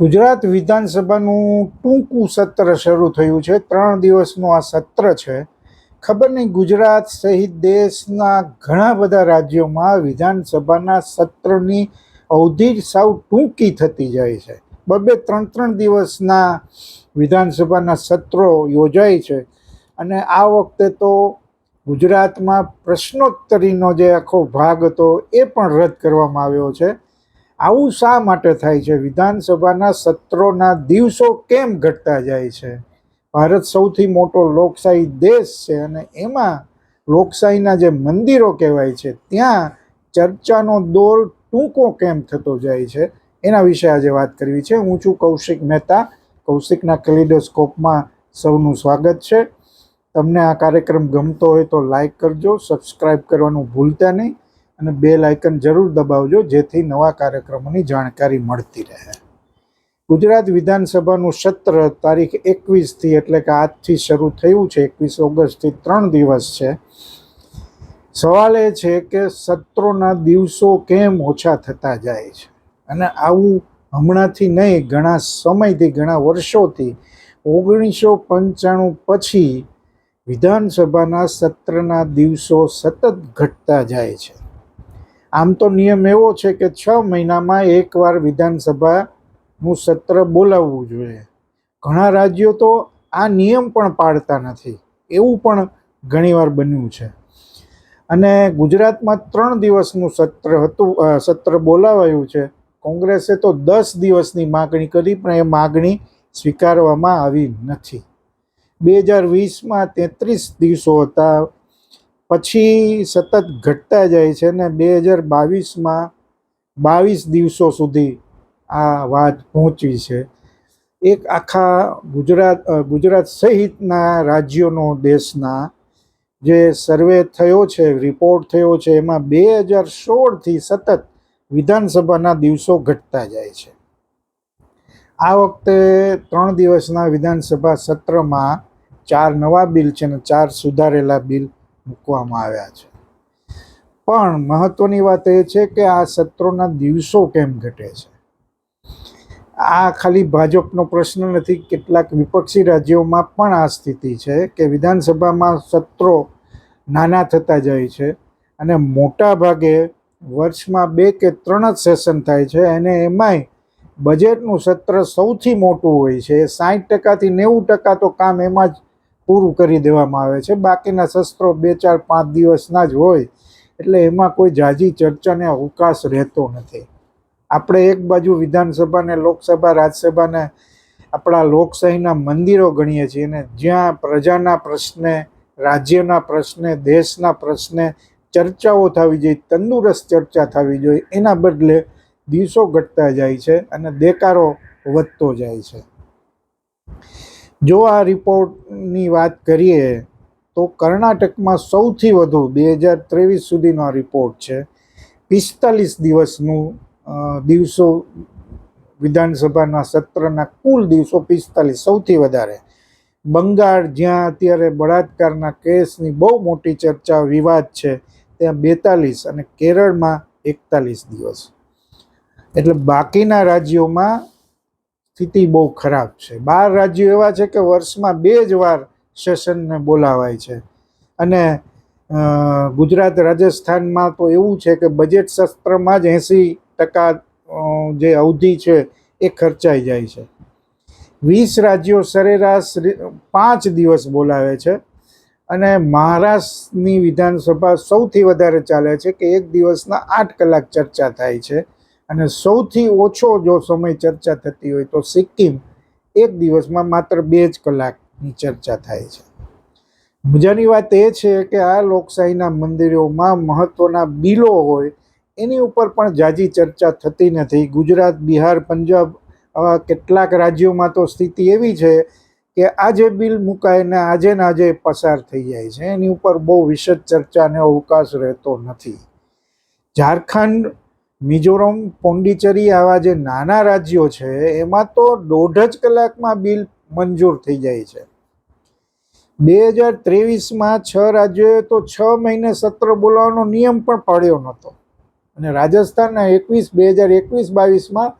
ગુજરાત વિધાનસભાનું ટૂંકું સત્ર શરૂ થયું છે. ત્રણ દિવસનું આ સત્ર છે. ખબર નહીં ગુજરાત સહિત દેશના ઘણા બધા રાજ્યોમાં વિધાનસભાના સત્રની અવધિ સાવ ટૂંકી થતી જાય છે. બબે ત્રણ ત્રણ દિવસના વિધાનસભાના સત્રો યોજાય છે અને આ વખતે તો ગુજરાતમાં પ્રશ્નોત્તરીનો જે આખો ભાગ હતો એ પણ રદ કરવામાં આવ્યો છે. આવું શા માટે થાય છે? વિધાનસભાના સત્રોના દિવસો કેમ ઘટતા જાય છે? ભારત સૌથી મોટો લોકશાહી દેશ છે અને એમાં લોકશાહીના જે મંદિરો કહેવાય છે, ત્યાં ચર્ચાનો દોર ટૂંકો કેમ થતો જાય છે? એના વિશે આજે વાત કરવી છે. હું છું કૌશિક મહેતા. કૌશિકના કેલિડોસ્કોપમાં સૌનું સ્વાગત છે. તમને આ કાર્યક્રમ ગમતો હોય તો લાઈક કરજો સબસ્ક્રાઈબ કરવાનું ભૂલતા નહીં. અને બે આઇકન જરૂર દબાવજો, જેથી નવા કાર્યક્રમોની જાણકારી મળતી રહે. ગુજરાત વિધાનસભાનું સત્ર તારીખ એકવીસથી, એટલે કે આજથી શરૂ થયું છે, એકવીસ ઓગસ્ટથી ત્રણ દિવસ છે. સવાલ એ છે કે સત્રોના દિવસો કેમ ઓછા થતા જાય છે? અને આવું હમણાંથી નહીં, ઘણા સમયથી, ઘણા વર્ષોથી, ઓગણીસો પંચાણું પછી વિધાનસભાના સત્રના દિવસો સતત ઘટતા જાય છે. આમ તો નિયમ એવો છે કે છ મહિનામાં એકવાર વિધાનસભાનું સત્ર બોલાવવું જોઈએ. ઘણા રાજ્યો તો આ નિયમ પણ પાળતા નથી. એવું પણ ઘણીવાર બન્યું છે. અને ગુજરાતમાં ત્રણ દિવસનું સત્ર હતું સત્ર બોલાવાયું છે. કોંગ્રેસે તો દસ દિવસની માગણી કરી, પણ એ માગણી સ્વીકારવામાં આવી નથી. બે હજાર વીસમાં તેત્રીસ દિવસો હતા. પછી સતત ઘટતા જાય છે ને બે હજાર બાવીસમાં બાવીસ દિવસો સુધી આ વાત પહોંચી છે. એક આખા ગુજરાત ગુજરાત સહિતના રાજ્યોનો દેશના જે સર્વે થયો છે, રિપોર્ટ થયો છે, એમાં બે હજાર સોળથી સતત વિધાનસભાના દિવસો ઘટતા જાય છે. આ વખતે ત્રણ દિવસના વિધાનસભા સત્રમાં ચાર નવા બિલ છે ને ચાર સુધારેલા બિલ મૂકવામાં આવ્યા છે. પણ મહત્વની વાત એ છે કે આ સત્રોના દિવસો કેમ ઘટે છે? આ ખાલી ભાજપનો પ્રશ્ન નથી, કેટલાક વિપક્ષી રાજ્યોમાં પણ આ સ્થિતિ છે કે વિધાનસભામાં સત્રો નાના થતા જાય છે અને મોટા ભાગે વર્ષમાં બે કે ત્રણ જ સેશન થાય છે અને એમાંય બજેટનું સત્ર સૌથી મોટું હોય છે. સાઠ ટકાથી નેવું ટકા તો કામ એમાં જ પૂરું કરી દેવામાં આવે છે. બાકીના શસ્ત્રો બે, ચાર, પાંચ દિવસના જ હોય, એટલે એમાં કોઈ જાજી ચર્ચાને અવકાશ રહેતો નથી. આપણે એક બાજુ વિધાનસભાને લોકસભા રાજ્યસભાને આપણા લોકશાહીના મંદિરો ગણીએ છીએ અને જ્યાં પ્રજાના પ્રશ્ને, રાજ્યના પ્રશ્ને, દેશના પ્રશ્ને ચર્ચાઓ થવી જોઈએ, તંદુરસ્ત ચર્ચા થવી જોઈએ. એના બદલે દિવસો ઘટતા જાય છે અને દેકારો વધતો જાય છે. જો આ રિપોર્ટની વાત કરીએ, તો કર્ણાટકમાં સૌથી વધુ બે હજાર ત્રેવીસ સુધીનો આ રિપોર્ટ છે. પિસ્તાલીસ દિવસનું દિવસો વિધાનસભાના સત્રના કુલ દિવસો પિસ્તાલીસ, સૌથી વધારે. બંગાળ જ્યાં અત્યારે બળાત્કારના કેસની બહુ મોટી ચર્ચા, વિવાદ છે, ત્યાં બેતાલીસ અને કેરળમાં એકતાલીસ દિવસ. એટલે બાકીના રાજ્યોમાં સ્થિતિ બહુ ખરાબ છે. બાર રાજ્યો એવા છે કે વર્ષમાં બે જ વાર સેશનને બોલાવાય છે. અને ગુજરાત રાજસ્થાનમાં તો એવું છે કે બજેટ સત્રમાં જ એંસી ટકા જે અવધિ છે એ ખર્ચાઈ જાય છે. વીસ રાજ્યો સરેરાશ પાંચ દિવસ બોલાવે છે. અને મહારાષ્ટ્રની વિધાનસભા સૌથી વધારે ચાલે છે કે એક દિવસના આઠ કલાક ચર્ચા થાય છે. અને સૌથી ઓછો જો સમય ચર્ચા થતી હોય તો સિક્કિમ એક દિવસમાં માત્ર બે જ કલાકની ચર્ચા થાય છે. મજાની વાત એ છે કે આ લોકશાહીના મંદિરોમાં મહત્ત્વના બિલો હોય, એની ઉપર પણ જાજી ચર્ચા થતી નથી. ગુજરાત, બિહાર, પંજાબ આવા કેટલાક રાજ્યોમાં તો સ્થિતિ એવી છે કે આજે બિલ મુકાય ને આજે ને આજે પસાર થઈ જાય છે. એની ઉપર બહુ વિશદ ચર્ચાને અવકાશ રહેતો નથી. ઝારખંડ મિઝોરમ પોંડિચેરી આવા જે નાના રાજ્યો છે, એમાં તો દોઢ જ કલાકમાં બિલ મંજૂર થઈ જાય છે. બે હજાર ત્રેવીસમાં છ રાજ્યોએ તો છ મહિને સત્ર બોલાવવાનો નિયમ પણ પાડ્યો નહોતો. અને રાજસ્થાનના એકવીસ, બે હજાર એકવીસ, બાવીસમાં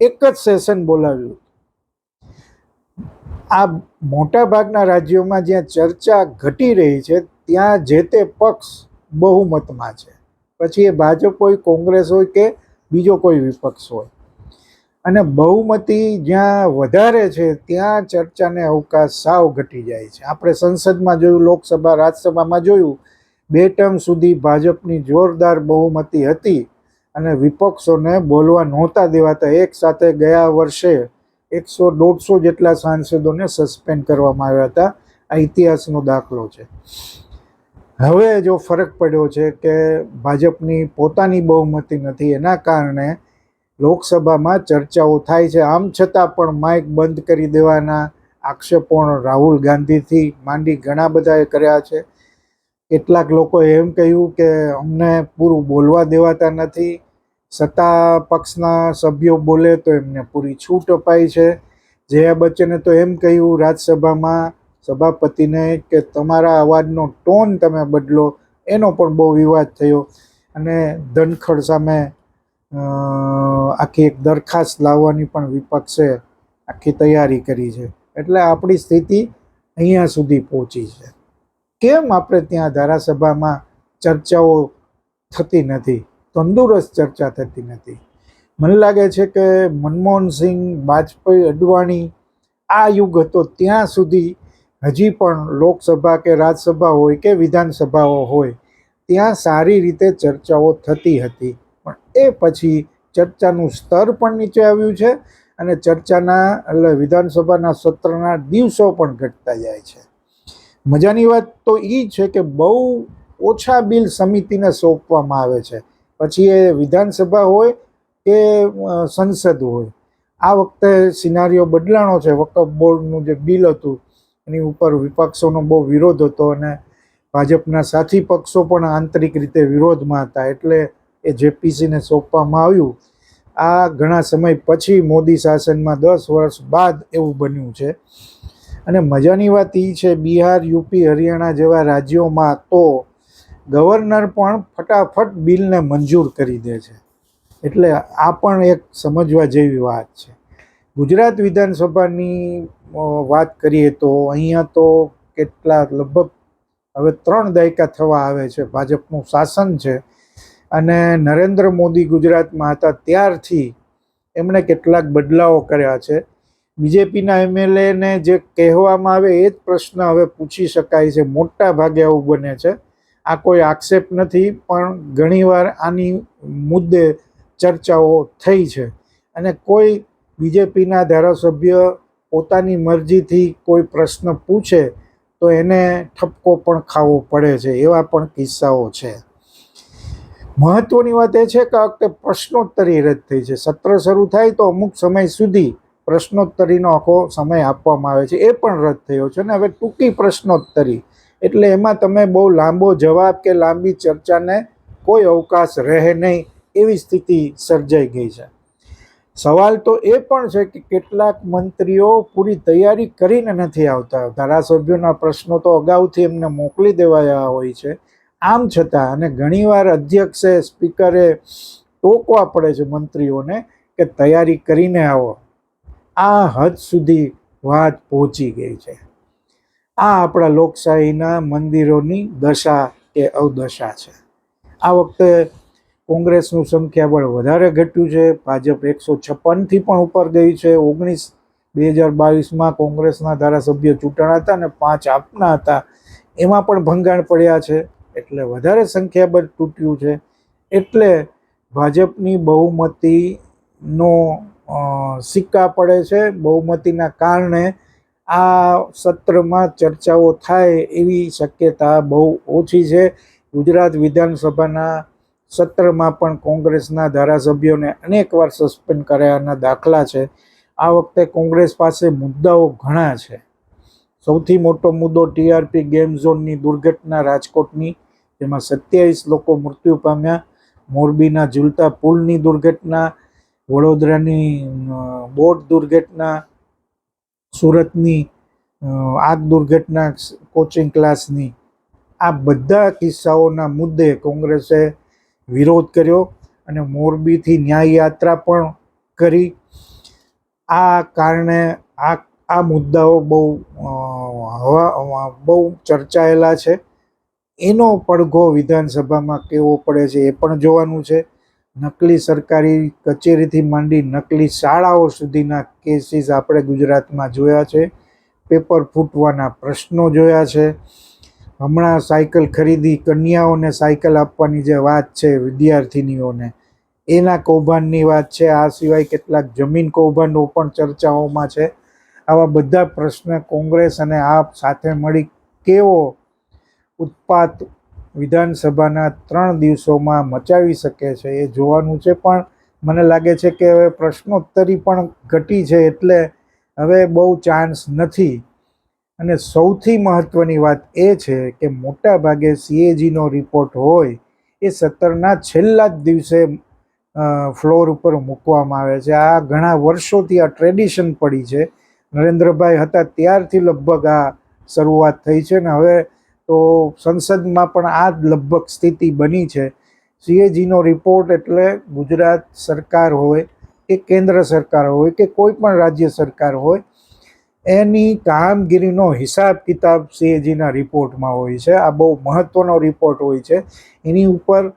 એક જ સેશન બોલાવ્યું આ મોટાભાગના રાજ્યોમાં જ્યાં ચર્ચા ઘટી રહી છે, ત્યાં જે તે પક્ષ બહુમતમાં છે. પછી એ ભાજપ હોય, કોંગ્રેસ હોય કે બીજો કોઈ વિપક્ષ હોય. અને બહુમતી જ્યાં વધારે છે, ત્યાં ચર્ચાને અવકાશ સાવ ઘટી જાય છે. આપણે સંસદમાં જોયું, લોકસભા, રાજ્યસભામાં જોયું, બે ટર્મ સુધી ભાજપની જોરદાર બહુમતી હતી અને વિપક્ષોને બોલવા નહોતા દેવાતા. એક સાથે ગયા વર્ષે એકસો દોઢસો જેટલા સાંસદોને સસ્પેન્ડ કરવામાં આવ્યા હતા. આ ઇતિહાસનો દાખલો છે. હવે જો ફરક પડ્યો છે કે ભાજપની પોતાની બહુમતી નથી, એના કારણે લોકસભામાં ચર્ચાઓ થાય છે. આમ છતાં પણ માઇક બંધ કરી દેવાના આક્ષેપો રાહુલ ગાંધીથી માંડી ઘણા બધાએ કર્યા છે. કેટલાક લોકોએ એમ કહ્યું કે અમને પૂરું બોલવા દેવાતા નથી. સત્તા પક્ષના સભ્યો બોલે તો એમને પૂરી છૂટ અપાઈ છે. જયા બચ્ચને તો એમ કહ્યું, રાજ્યસભામાં સભાપતિને કે તમારા અવાજનો ટોન તમે બદલો, એનો પણ બહુ વિવાદ થયો. અને ધનખડ સામે આખી એક દરખાસ્ત લાવવાની પણ વિપક્ષે આખી તૈયારી કરી છે. એટલે આપણી સ્થિતિ અહીંયા સુધી પહોંચી છે. કેમ આપણે ત્યાં ધારાસભામાં ચર્ચાઓ થતી નથી? તંદુરસ્ત ચર્ચા થતી નથી. મને લાગે છે કે મનમોહનસિંહ વાજપેયી અડવાણી આ યુગ હતો ત્યાં સુધી હજી પણ લોકસભા કે રાજ્યસભા હોય કે વિધાનસભાઓ હોય, ત્યાં સારી રીતે ચર્ચાઓ થતી હતી. પણ એ પછી ચર્ચાનું સ્તર પણ નીચે આવ્યું છે અને ચર્ચાના એટલે વિધાનસભાના સત્રના દિવસો પણ ઘટતા જાય છે. મજાની વાત તો એ છે કે બહુ ઓછા બિલ સમિતિને સોંપવામાં આવે છે. પછી એ વિધાનસભા હોય કે સંસદ હોય. આ વખતે સિનારીઓ બદલાણો છે. વકફ બોર્ડનું જે બિલ હતું એની ઉપર વિપક્ષોનો બહુ વિરોધ હતો અને ભાજપના સાથી પક્ષો પણ આંતરિક રીતે વિરોધમાં હતા. એટલે એ જેપીસીને સોંપવામાં આવ્યું. આ ઘણા સમય પછી મોદી શાસનમાં દસ વર્ષ બાદ એવું બન્યું છે. અને મજાની વાત એ છે, બિહાર, યુપી, હરિયાણા જેવા રાજ્યોમાં તો ગવર્નર પણ ફટાફટ બિલને મંજૂર કરી દે છે. એટલે આ પણ એક સમજવા જેવી વાત છે. ગુજરાત વિધાનસભાની વાત કરીએ તો અહીંયા તો કેટલા લગભગ હવે ત્રણ દાયકા થવા આવે છે. ભાજપનું શાસન છે અને નરેન્દ્ર મોદી ગુજરાતમાં હતા ત્યારથી એમણે કેટલાક બદલાવો કર્યા છે. બીજેપીના એમએલએને જે કહેવામાં આવે એ જ પ્રશ્ન હવે પૂછી શકાય છે. મોટા ભાગે આવું બને છે. આ કોઈ આક્ષેપ નથી, પણ ઘણીવાર આની મુદ્દે ચર્ચાઓ થઈ છે અને કોઈ બીજેપીના ધારાસભ્ય પોતાની મરજીથી કોઈ પ્રશ્ન પૂછે તો એને ઠપકો પણ ખાવો પડે છે, એવા પણ કિસ્સાઓ છે. મહત્વની વાત એ છે કે આ વખતે પ્રશ્નોત્તરી રદ થઈ છે. સત્ર શરૂ થાય તો અમુક સમય સુધી પ્રશ્નોત્તરીનો આખો સમય આપવામાં આવે છે, એ પણ રદ થયો છે. ને હવે ટૂંકી પ્રશ્નોત્તરી, એટલે એમાં તમે બહુ લાંબો જવાબ કે લાંબી ચર્ચાને કોઈ અવકાશ રહે નહીં, એવી સ્થિતિ સર્જાઈ ગઈ છે. સવાલ તો એ પણ છે કે કેટલાક મંત્રીઓ પૂરી તૈયારી કરીને નથી આવતા. ધારાસભ્યોના પ્રશ્નો તો અગાઉથી એમને મોકલી દેવાયા હોય છે. આમ છતાં, અને ઘણીવાર અધ્યક્ષે, સ્પીકરે ટોકવા પડે છે મંત્રીઓને કે તૈયારી કરીને આવો. આ હદ સુધી વાત પહોંચી ગઈ છે. આ આપણા લોકશાહીના મંદિરોની દશા કે અવદશા છે. આ વખતે કોંગ્રેસનું સંખ્યાબળ વધારે ઘટ્યું છે. ભાજપ એકસો છપ્પનથી પણ ઉપર ગઈ છે. ઓગણીસ બે હજાર બાવીસમાં કોંગ્રેસના ધારાસભ્ય ચૂંટણા હતા અને પાંચ આપના હતા. એમાં પણ ભંગાણ પડ્યા છે. એટલે વધારે સંખ્યાબળ તૂટ્યું છે. એટલે ભાજપની બહુમતીનો સિક્કા પડે છે. બહુમતીના કારણે આ સત્રમાં ચર્ચાઓ થાય એવી શક્યતા બહુ ઓછી છે. ગુજરાત વિધાનસભાના સત્રમાં પણ કોંગ્રેસના ધારાસભ્યોને અનેકવાર સસ્પેન્ડ કર્યાના દાખલા છે. આ વખતે કોંગ્રેસ પાસે મુદ્દાઓ ઘણા છે. સૌથી મોટો મુદ્દો ટીઆરપી ગેમ ઝોનની દુર્ઘટના રાજકોટની, જેમાં સત્યાવીસ લોકો મૃત્યુ પામ્યા. મોરબીના ઝૂલતા પુલની દુર્ઘટના, વડોદરાની બોટ દુર્ઘટના, સુરતની આગ દુર્ઘટના કોચિંગ ક્લાસની. આ બધા કિસ્સાઓના મુદ્દે કોંગ્રેસે વિરોધ કર્યો અને મોરબીથી ન્યાય યાત્રા પણ કરી. આ કારણે આ આ મુદ્દાઓ બહુ હવા બહુ ચર્ચાયેલા છે. એનો પડઘો વિધાનસભામાં કેવો પડે છે એ પણ જોવાનું છે. નકલી સરકારી કચેરીથી માંડી નકલી શાળાઓ સુધીના કેસીસ આપણે ગુજરાતમાં જોયા છે. પેપર ફૂટવાના પ્રશ્નો જોયા છે. હમણાં સાયકલ ખરીદી, કન્યાઓને સાયકલ આપવાની જે વાત છે વિદ્યાર્થિનીઓને, એના કૌભાંડની વાત છે. આ સિવાય કેટલાક જમીન કૌભાંડો પણ ચર્ચાઓમાં છે. આવા બધા પ્રશ્ન કોંગ્રેસ અને આપ સાથે મળી કેવો ઉત્પાત વિધાનસભાના ત્રણ દિવસોમાં મચાવી શકે છે એ જોવાનું છે. પણ મને લાગે છે કે હવે પ્રશ્નોત્તરી પણ ઘટી છે એટલે હવે બહુ ચાન્સ નથી. અને સૌથી મહત્ત્વની વાત એ છે કે મોટા ભાગે સીએજીનો રિપોર્ટ હોય, એ સત્તરના છેલ્લા જ દિવસે ફ્લોર ઉપર મૂકવામાં આવે છે. આ ઘણા વર્ષોથી આ ટ્રેડિશન પડી છે. નરેન્દ્રભાઈ હતા ત્યારથી લગભગ આ શરૂઆત થઈ છે ને હવે તો સંસદમાં પણ આ જ લગભગ સ્થિતિ બની છે. સીએજીનો રિપોર્ટ એટલે ગુજરાત સરકાર હોય કે કેન્દ્ર સરકાર હોય કે કોઈ પણ રાજ્ય સરકાર હોય એની કામગીરીનો હિસાબ કિતાબ સીએજીના રિપોર્ટમાં હોય છે. આ બહુ મહત્ત્વનો રિપોર્ટ હોય છે. એની ઉપર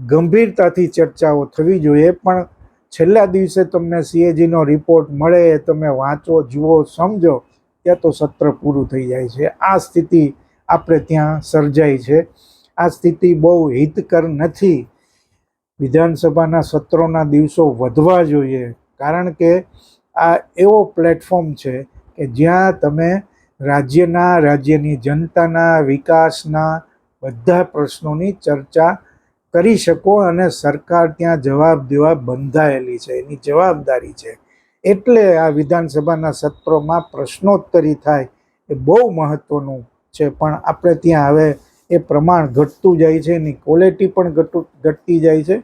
ગંભીરતાથી ચર્ચાઓ થવી જોઈએ. પણ છેલ્લા દિવસે તમને સીએજીનો રિપોર્ટ મળે એ તમે વાંચો, જુઓ, સમજો, ત્યાં તો સત્ર પૂરું થઈ જાય છે. આ સ્થિતિ આપણે ત્યાં સર્જાઈ છે. આ સ્થિતિ બહુ હિતકર નથી. વિધાનસભાના સત્રોના દિવસો વધવા જોઈએ. કારણ કે આ એવો પ્લેટફોર્મ છે કે જ્યાં તમે રાજ્યના, રાજ્યની જનતાના વિકાસના બધા પ્રશ્નોની ચર્ચા કરી શકો અને સરકાર ત્યાં જવાબ દેવા બંધાયેલી છે, એની જવાબદારી છે. એટલે આ વિધાનસભાના સત્રોમાં પ્રશ્નોત્તરી થાય એ બહુ મહત્ત્વનું છે, પણ આપણે ત્યાં હવે એ પ્રમાણ ઘટતું જાય છે, એની ક્વોલિટી પણ ઘટું, ઘટતી જાય છે.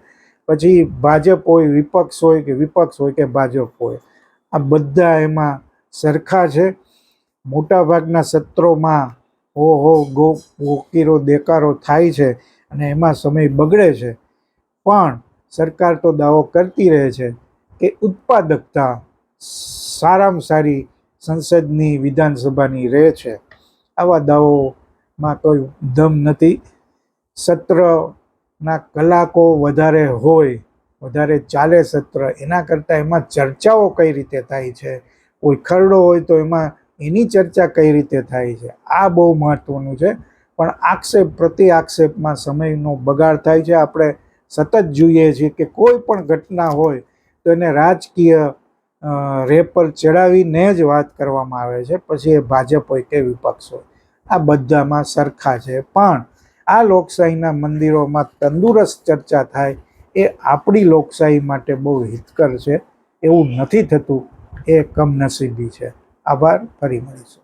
પછી ભાજપ હોય, વિપક્ષ હોય કે વિપક્ષ હોય કે ભાજપ હોય, આ બધા એમાં સરખા છે. મોટાભાગના સત્રોમાં હો હો ગો ગોકીરો દેકારો થાય છે અને એમાં સમય બગડે છે. પણ સરકાર તો દાવો કરતી રહે છે કે ઉત્પાદકતા સારામાં સારી સંસદની વિધાનસભાની રહે છે. આવા દાવોમાં કોઈ દમ નથી. સત્રના કલાકો વધારે હોય, વધારે ચાલે સત્ર, એના કરતાં એમાં ચર્ચાઓ કઈ રીતે થાય છે? કોઈ ખરડો હોય તો એમાં એની ચર્ચા કઈ રીતે થાય છે? આ બહુ મહત્ત્વનું છે. પણ આક્ષેપ પ્રતિ આક્ષેપમાં સમયનો બગાડ થાય છે. આપણે સતત જોઈએ છીએ કે કોઈ પણ ઘટના હોય તો એને રાજકીય અ, રેપર ચડાવીને જ વાત કરવામાં આવે છે. પછી એ ભાજપ હોય કે વિપક્ષ હોય. આ બધામાં સરખા છે. પણ આ લોકશાહીના મંદિરોમાં તંદુરસ્ત ચર્ચા થાય એ આપણી લોકશાહી માટે બહુ હિતકર છે. એવું નથી થતું. એ કમનસીબી છે. આભાર. ફરી મળીશું.